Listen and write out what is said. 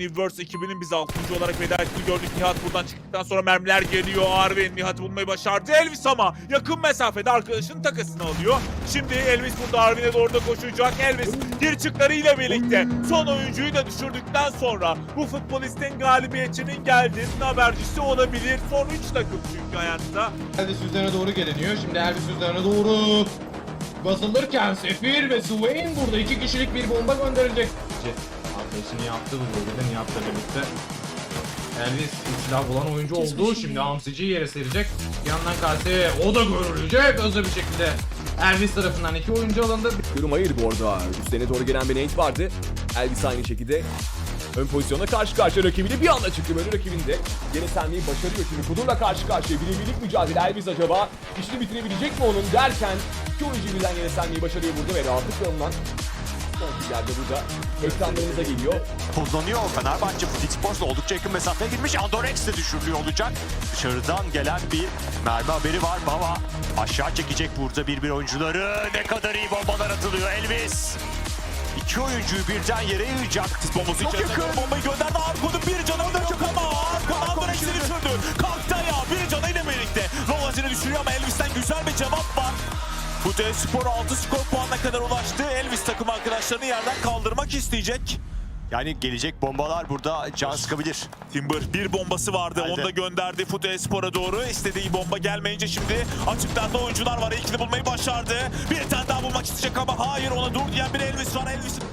Universe ekibinin bize 6. olarak veda ettiğini gördük. Nihat buradan çıktıktan sonra mermiler geliyor. Arvin Nihat'ı bulmayı başardı. Elvis ama yakın mesafede arkadaşının takasını alıyor. Şimdi Elvis burada Arvin'e doğru da koşacak. Elvis geri çıklarıyla birlikte son oyuncuyu da düşürdükten sonra bu futbolistin galibiyetinin geldiğinin habercisi olabilir. Son 3 takım çünkü hayatta. Elvis üzerine doğru geliniyor. Şimdi Elvis üzerine doğru basılırken Sefir ve Swain burada iki kişilik bir bomba gönderilecek. Arkadaşını yaptı bu bölgede Nihat'la birlikte. Elvis silah bulan oyuncu oldu. Şimdi Hamsici'yi yere serecek. Bir yandan Kase o da görülecek hızlı bir şekilde. Elvis tarafından iki oyuncu alındı. Durum hayır bu arada. Üstlerine doğru gelen bir Nate vardı. Elvis aynı şekilde ön pozisyonda karşı karşıya rakibiyle bir anda çıktı. Böyle rakibinde gene senmeyi başarıyor. Şimdi Kudur'la karşı karşıya birebirlik mücadele. Elvis acaba işini bitirebilecek mi onun derken iki oyuncu birden yine senmeyi başarıyor burada ve rahatlıkla alınan son yerde burada ekranlarımıza geliyor. kullanıyor. Fenerbahçe Futik Sports'la oldukça yakın mesafeye girmiş. Andorex de düşürülüyor olacak. Dışarıdan gelen bir mermi haberi var ama aşağı çekecek burada bir bir oyuncuları. Ne kadar iyi bombalar atılıyor Elvis. İki oyuncuyu birden yere yığacak. Bombası Çok yakın. bombayı gönderdi. Arko'nun Fute Spor 6 skor puanına kadar ulaştı. Elvis takım arkadaşlarını yerden kaldırmak isteyecek. Yani gelecek bombalar burada can sıkabilir. Timber bir bombası vardı. Onu da gönderdi Fute Espor'a doğru. İstediği bomba gelmeyince şimdi açıklarda oyuncular var. İlkini bulmayı başardı. Bir tane daha bulmak isteyecek ama hayır ona dur diyen bir Elvis var. Elvis'in